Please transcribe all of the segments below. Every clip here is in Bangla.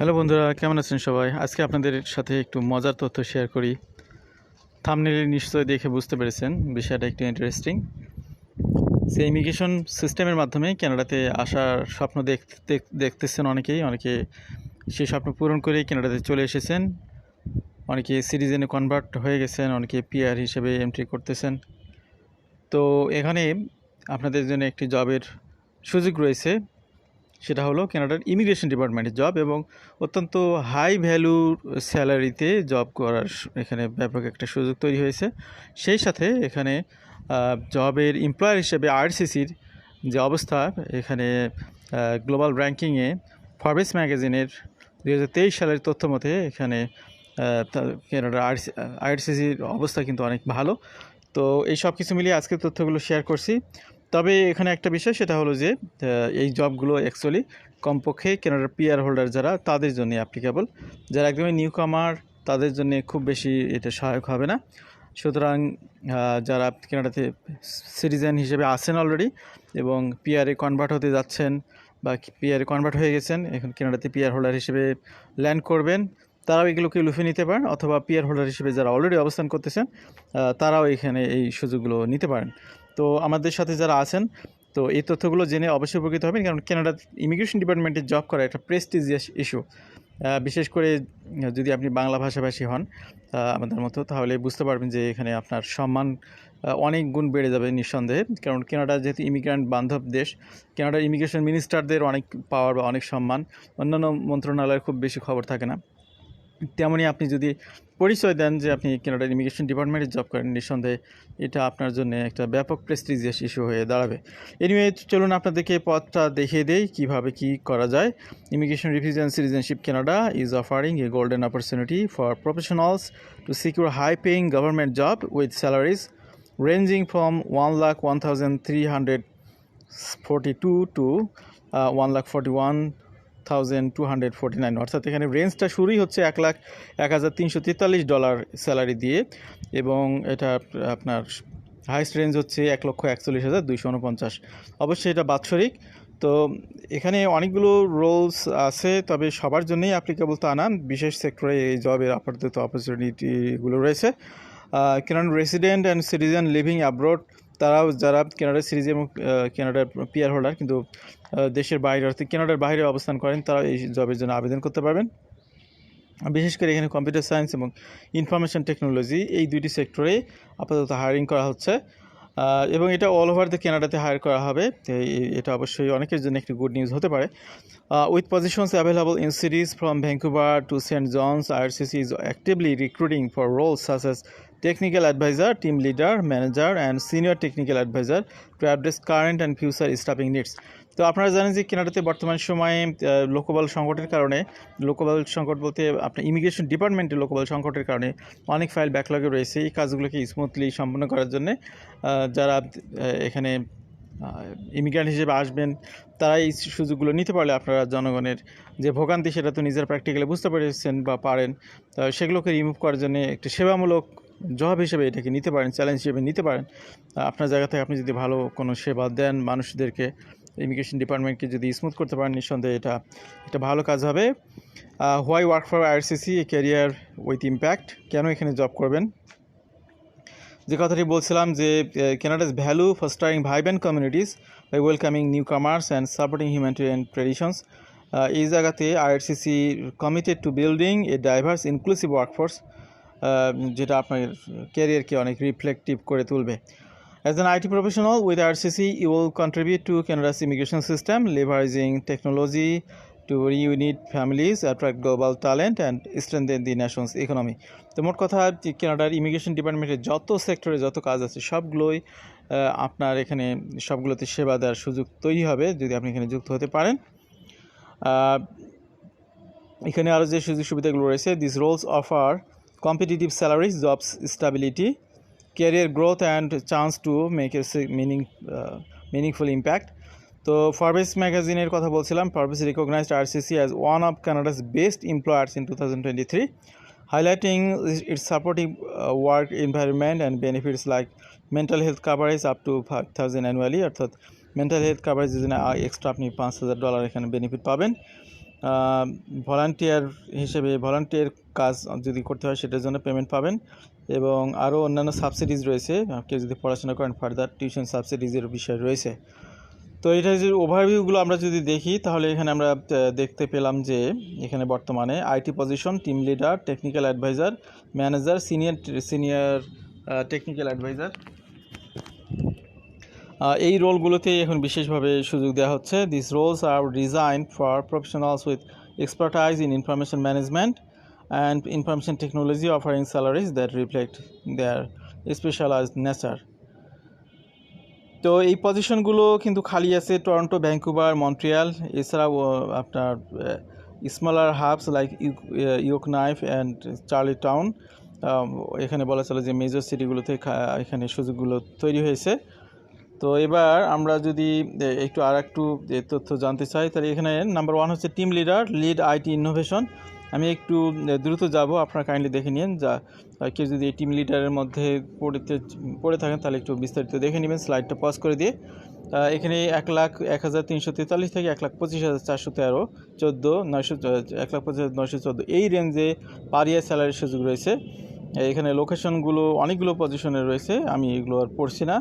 হ্যালো বন্ধুরা, কেমন আছেন সবাই? আজকে আপনাদের সাথে একটু মজার তথ্য শেয়ার করি। থামনেলে নিশ্চয়ই দেখে বুঝতে পেরেছেন, বিষয়টা একটু ইন্টারেস্টিং সেই ইমিগ্রেশন সিস্টেমের মাধ্যমে কানাডাতে আসার স্বপ্ন দেখ- দেখ- দেখতেছেন অনেকেই। অনেকে সেই স্বপ্ন পূরণ করেই কানাডাতে চলে এসেছেন। অনেকে সিটিজেনে কনভার্ট হয়ে গেছেন, অনেকে পিআর হিসেবে এন্ট্রি করতেছেন। তো এখানে আপনাদের জন্য একটি জবের সুযোগ রয়েছে। সেটা হলো কানাডার ইমিগ্রেশন ডিপার্টমেন্টের জব এবং অত্যন্ত হাই ভ্যালুর স্যালারিতে জব করার এখানে ব্যাপক একটা সুযোগ তৈরি হয়েছে। সেই সাথে এখানে জবের এমপ্লয়ার হিসেবে আরসিসির যে অবস্থা, এখানে গ্লোবাল র্যাঙ্কিংয়ে ফরবেস ম্যাগাজিনের দু হাজার তেইশ সালের তথ্য মতে এখানে কেনাডার তা- কানাডার আরসিসির অবস্থা কিন্তু অনেক ভালো। তো এই সব কিছু মিলিয়ে আজকের তথ্যগুলো শেয়ার করছি। তবে এখানে একটা বিষয়, সেটা হলো যে এই জবগুলো অ্যাকচুয়ালি কমপক্ষে কেনাডার পিআর হোল্ডার যারা, তাদের জন্য অ্যাপ্লিকেবল যারা একদমই নিউ কামার তাদের জন্য খুব বেশি এটা সহায়ক হবে না। সুতরাং যারা কেনাডাতে সিটিজেন হিসেবে আছেন অলরেডি এবং পিআরে কনভার্ট হতে যাচ্ছেন বা পিআরে কনভার্ট হয়ে গেছেন, এখন কেনাডাতে পিআর হোল্ডার হিসেবে ল্যান্ড করবেন, তারাও এগুলোকে লুফে নিতে পারেন, অথবা পিআর হোল্ডার হিসেবে যারা অলরেডি অবস্থান করতেছেন তারাও এখানে এই সুযোগগুলো নিতে পারেন। তো আমাদের সাথে যারা আছেন, তো এই তথ্যগুলো জেনে অবশ্যই উপকৃত হবেন, কারণ কানাডা ইমিগ্রেশন ডিপার্টমেন্টে জব করা একটা প্রেস্টিজিয়াস ইস্যু বিশেষ করে যদি আপনি বাংলা ভাষাভাষী হন আমাদের মতো, তাহলে বুঝতে পারবেন যে এখানে আপনার সম্মান অনেক গুণ বেড়ে যাবে নিঃসন্দেহে, কারণ কেনাডা যেহেতু ইমিগ্রান্ট বান্ধব দেশ কেনাডার ইমিগ্রেশন মিনিস্টারদের অনেক পাওয়ার বা অনেক সম্মান, অন্যান্য মন্ত্রণালয়ের খুব বেশি খবর থাকে না। তেমনই আপনি যদি পরিচয় দেন যে আপনি কানাডার ইমিগ্রেশন ডিপার্টমেন্টে জব করেন নিঃসন্দেহে এটা আপনার জন্য একটা ব্যাপক প্রেস্টিজিয়াস ইস্যু হয়ে দাঁড়াবে। এনিওয়ে চলুন আপনাদেরকে পথটা দেখিয়ে দেই কীভাবে কি করা যায়। Immigration refugees and citizenship Canada is offering a golden opportunity for professionals to secure high paying government job with salaries ranging from 1 lakh 1342 to uh, 1 lakh 41 thousand two hundred forty nine অর্থাৎ এখানে রেঞ্জটা শুরুই হচ্ছে এক লাখ এক হাজার তিনশো তেতাল্লিশ ডলার স্যালারি দিয়ে এবং এটা আপনার হাইস্ট রেঞ্জ হচ্ছে এক লক্ষ একচল্লিশ হাজার দুইশো উনপঞ্চাশ। অবশ্যই এটা বাৎসরিক। তো এখানে অনেকগুলো রোলস আছে, তবে সবার জন্যই অ্যাপ্লিকেবল তা না। বিশেষ সেক্টরে এই জবের আপাতত অপরচুনিটিগুলো রয়েছে। Canadian resident and citizen living abroad তারাও যারা কেনাডার সিরিজ এবং কেনাডার পিয়ার হোল্ডার কিন্তু দেশের বাইরে, অর্থাৎ কেনাডার বাইরে অবস্থান করেন তারা এই জবের জন্য আবেদন করতে পারবেন। বিশেষ করে এখানে কম্পিউটার সায়েন্স এবং ইনফরমেশন টেকনোলজি এই দুইটি সেক্টরে আপাতত হায়ারিং করা হচ্ছে। এবং এটা অল ওভার দ্য কেনাডাতে হায়ার করা হবে। এটা অবশ্যই অনেকের জন্য একটি গুড নিউজ হতে পারে। With positions available in cities from Vancouver to saint John's IRCC is actively recruiting for roles such as technical advisor, team leader, manager, and senior technical advisor to address current and future staffing needs. তো আপনারা জানেন যে কেনাডাতে বর্তমান সময়ে লোকবল সংকটের কারণে লোকবল সংকট বলতে আপনার ইমিগ্রেশন ডিপার্টমেন্টে লোকবল সংকটের কারণে অনেক ফাইল ব্যাকলগে রয়েছে এই কাজগুলোকে স্মুথলি সম্পন্ন করার জন্য যারা এখানে ইমিগ্রান্ট হিসেবে আসবেন তারা এই সুযোগগুলো নিতে পারলে আপনারা জনগণের যে ভোগান্তি সেটা তো নিজের প্র্যাকটিক্যালি বুঝতে পেরেছেন বা পারেন তো সেগুলোকে রিমুভ করার জন্য একটি সেবামূলক জব হিসেবে এটাকে নিতে পারেন চ্যালেঞ্জ হিসেবে নিতে পারেন। আপনার জায়গা থেকে আপনি যদি ভালো কোনো সেবা দেন মানুষদেরকে ইমিগ্রেশন ডিপার্টমেন্টকে যদি স্মুথ করতে পারেন, নিঃসন্দেহে এটা একটা ভালো কাজ হবে। Why work for IRCC a career with impact কেন এখানে জব করবেন? যে কথাটি বলছিলাম যে Canada's value fostering vibrant communities by welcoming newcomers and supporting humanitarian traditions এই জায়গাতে IRCC committed to building a diverse inclusive workforce যেটা আপনার ক্যারিয়ারকে অনেক রিফ্লেকটিভ করে তুলবে। As an IT professional with IRCC you will contribute to Canada's immigration system leveraging technology to unite families attract global talent and strengthen the nation's economy তো মোট কথা ক্যানাডার ইমিগ্রেশন ডিপার্টমেন্টে যত সেক্টরে যত কাজ আছে, সবগুলোই আপনার এখানে সবগুলোতে সেবা দেওয়ার সুযোগ তৈরি হবে, যদি আপনি এখানে যুক্ত হতে পারেন। এখানে আরও যে সুযোগ সুবিধাগুলো রয়েছে this roles offer competitive salaries jobs stability career growth and chance to make a meaning meaningful impact তো ফরবেস ম্যাগাজিনের কথা বলছিলাম। Forbes recognised IRCC as one of Canada's best employers in two thousand twenty three highlighting its supportive uh, work environment and benefits like mental health coverage up to 5000 annually অর্থাৎ মেন্টাল হেলথ কাভারেজের জন্য এক্সট্রা আপনি পাঁচ হাজার ডলার এখানে বেনিফিট পাবেন। ভলান্টিয়ার হিসেবে ভলান্টিয়ার কাজ যদি করতে হয় সেটার জন্য পেমেন্ট পাবেন এবং আরও অন্যান্য সাবসিডিজ রয়েছে। কেউ যদি পড়াশোনা করেন ফার্দার টিউশন সাবসিডিজের বিষয় রয়েছে। তো এটা যে ওভারভিউগুলো আমরা যদি দেখি, তাহলে এখানে আমরা দেখতে পেলাম যে এখানে বর্তমানে IT position team leader technical advisor manager senior senior technical advisor এই রোলগুলোতে এখন বিশেষভাবে সুযোগ দেওয়া হচ্ছে। This roles are design for professionals with expertise in information management and information technology offering salaries that reflect their specialised nature তো এই পজিশনগুলো কিন্তু খালি আছে টরন্টো ভ্যাঙ্কুভার মন্ট্রিয়াল এছাড়াও আপনার smaller hubs like Yellowknife and Charlottetown এখানে বলা চলে যে মেজর সিটিগুলোতে এখানে সুযোগগুলো তৈরি হয়েছে। তো এবার আমরা যদি একটু আর একটু তথ্য জানতে চাই, তাহলে এখানে নাম্বার ওয়ান হচ্ছে team leader lead IT innovation আমি একটু দ্রুত যাব, আপনারা কাইন্ডলি দেখে নিন, যা কেউ যদি এই টিম লিডারের মধ্যে পড়তে, পড়ে থাকেন, তাহলে একটু বিস্তারিত দেখে নেবেন স্লাইডটা পজ করে দিয়ে। এখানে এক লাখ, এক হাজার তিনশো তেতাল্লিশ থেকে এক লাখ পঁচিশ হাজার চারশো তেরো, চোদ্দ, নয়শো এক লাখ পঁচিশ হাজার নয়শো চোদ্দ, এই রেঞ্জে পারিয়া স্যালারির সুযোগ রয়েছে। এখানে লোকেশনগুলো অনেকগুলো পজিশনে রয়েছে, আমি এগুলো আর পড়ছি না।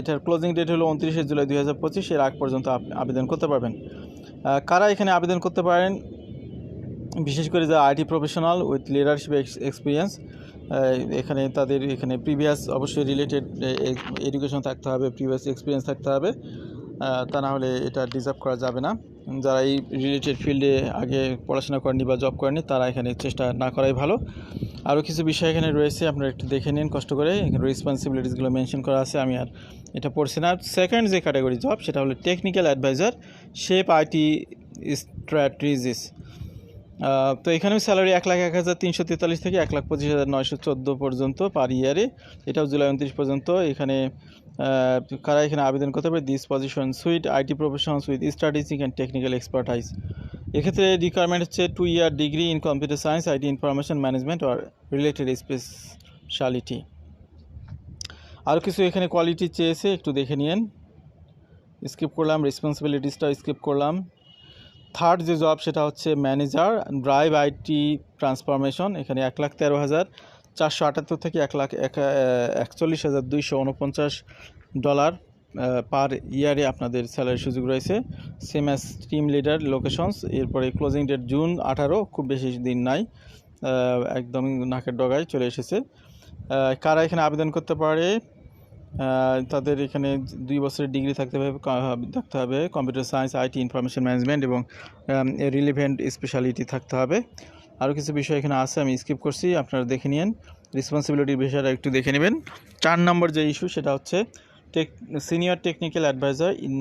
এটার ক্লোজিং ডেট হলো উনত্রিশে জুলাই দুই হাজার পঁচিশ, এর আগ পর্যন্ত আবেদন করতে পারবেন। কারা এখানে আবেদন করতে পারেন? বিশেষ করে যারা IT professional with leadership experience এখানে তাদের এখানে প্রিভিয়াস অবশ্যই রিলেটেড এডুকেশন থাকতে হবে প্রিভিয়াস এক্সপিরিয়েন্স থাকতে হবে তা না হলে এটা ডিজার্ভ করা যাবে না। যারা এই রিলেটেড ফিল্ডে আগে পড়াশোনা করেনি বা জব করেনি তারা এখানে চেষ্টা না করাই ভালো। আরও কিছু বিষয় এখানে রয়েছে, আপনারা একটু দেখে নিন, কষ্ট করে। এখানে রেসপন্সিবিলিটিসগুলো মেনশন করা আছে, আমি আর এটা পড়ছি না। সেকেন্ড যে ক্যাটাগরি জব সেটা হলো technical advisor shape IT strategies তো এখানেও স্যালারি এক লাখ এক হাজার তিনশো তেতাল্লিশ থেকে এক লাখ পঁচিশ হাজার নয়শো চোদ্দ পর্যন্ত পার ইয়ারে এটাও জুলাই উনত্রিশ পর্যন্ত। এখানে কারা এখানে আবেদন করতে পারে? This position suits IT professions with strategic and technical expertise এক্ষেত্রে রিকোয়ারমেন্ট হচ্ছে two year degree in computer science IT information management or related speciality আরও কিছু এখানে কোয়ালিটি চেয়েছে, একটু দেখে নিন স্কিপ করলাম রেসপন্সিবিলিটিসটা স্কিপ করলাম। থার্ড যে জব সেটা হচ্ছে ম্যানেজার ড্রাইভ আইটি ট্রান্সফরমেশন এখানে এক লাখ তেরো হাজার চারশো আটাত্তর থেকে এক লাখ এক একচল্লিশ হাজার দুইশো উনপঞ্চাশ ডলার পার ইয়ারে আপনাদের স্যালারি সুযোগ রয়েছে। Same as team leader locations এরপরে ক্লোজিং ডেট জুন আঠারো, খুব বেশি দিন নাই। একদম নাকের ডগায় চলে এসেছে। কারা এখানে আবেদন করতে পারে? তাদের এখানে দুই বছরের ডিগ্রি থাকতে হবে থাকতে হবে। Computer science IT information management এবং রিলিভেন্ট স্পেশালিটি থাকতে হবে। আরও কিছু বিষয় এখানে আছে, আমি স্কিপ করছি, আপনারা দেখে নিন রেসপন্সিবিলিটির বিষয়টা একটু দেখে নেবেন। চার নম্বর যে ইস্যু সেটা হচ্ছে tech senior technical advisor in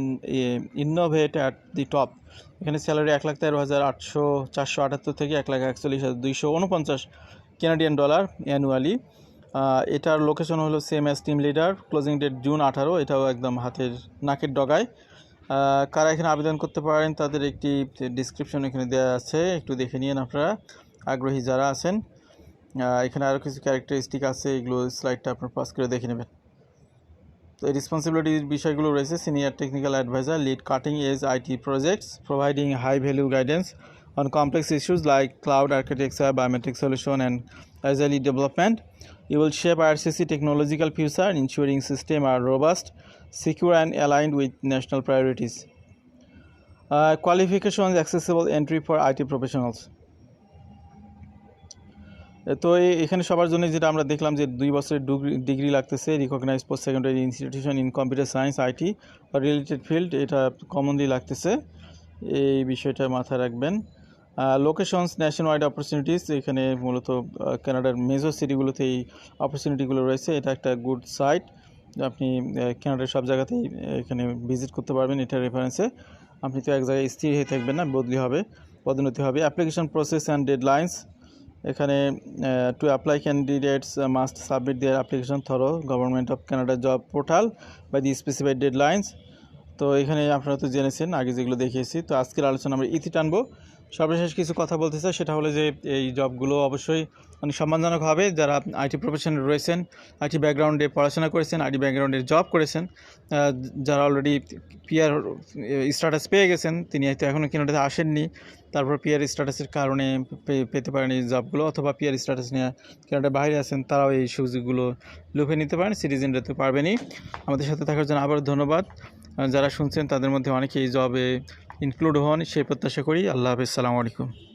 innovate at the top এখানে স্যালারি এক লাখ তেরো হাজার আটশো, চারশো আটাত্তর থেকে এক লাখ একচল্লিশ হাজার দুইশো উনপঞ্চাশ কেনাডিয়ান ডলার অ্যানুয়ালি এটার লোকেশন হলো same as team leader closing date June আঠারো, এটাও একদম হাতের নাকের ডগায়। কারা এখানে আবেদন করতে পারেন তাদের একটি ডিসক্রিপশন এখানে দেওয়া আছে, একটু দেখে নিন আপনারা, আগ্রহী যারা আছেন। এখানে আরও কিছু ক্যারেক্টারিস্টিক আছে, এগুলো স্লাইডটা আপনার পাস করে দেখে নেবেন। তো রেসপন্সিবিলিটির বিষয়গুলো রয়েছে senior technical advisor lead cutting edge IT projects providing high value guidance on complex issues like cloud architecture biometric solution and agile development you will shape IRCC technological future ensuring system are robust secure and aligned with national priorities qualification accessible entry for IT professionals তো এখানে সবার জন্য যেটা আমরা দেখলাম যে দুই বছরের ডিগ্রি লাগতেছে recognise post secondary institution in computer science IT বা রিলেটেড ফিল্ড এটা কমনলি লাগতেছে। এই বিষয়টা মাথায় রাখবেন। লোকেশনস ন্যাশন ওয়াইড অপরচুনিটিস এখানে মূলত কানাডার মেজর সিটিগুলোতে এই অপরচুনিটিগুলো রয়েছে। এটা একটা গুড সাইট আপনি আহ, কানাডার সব জায়গাতেই এখানে ভিজিট করতে পারবেন এটা রেফারেন্সে আপনি তো এক জায়গায় স্থির হয়ে থাকবেন না বদলি হবে পদোন্নতি হবে। অ্যাপ্লিকেশন প্রসেস অ্যান্ড ডেডলাইন্স এখানে to apply candidates must submit their application through government of Canada job portal by the specified deadlines তো এখানে আপনারা তো জেনেছেন, আগে যেগুলো দেখিয়েছি। তো আজকের আলোচনা আমরা ইতি টানবো। সর্বশেষ কিছু কথা বলতে চাই, সেটা হলো যে এই জবগুলো অবশ্যই অনেক সম্মানজনক হবে যারা আইটি প্রফেশনে রয়েছেন, আইটি ব্যাকগ্রাউন্ডে পড়াশোনা করেছেন, আইটি ব্যাকগ্রাউন্ডে জব করেছেন যারা অলরেডি পিআর স্ট্যাটাস পেয়ে গেছেন, তিনি হয়তো এখনও কেনাটাতে আসেননি, তারপর পিআর স্ট্যাটাসের কারণে পেতে পারেন এই জবগুলো, অথবা পিআর স্ট্যাটাস নিয়ে কেনাডার বাইরে আছেন, তারাও এই সুযোগগুলো লুফে নিতে পারেন সিটিজেনরা তো পারবেনই। আমাদের সাথে থাকার জন্য আবার ধন্যবাদ। যারা শুনছেন, তাদের মধ্যে অনেকে এই জবে ইনক্লুড হন সেই প্রত্যাশা করি। আল্লাহ হাফিজ সালামু আলাইকুম।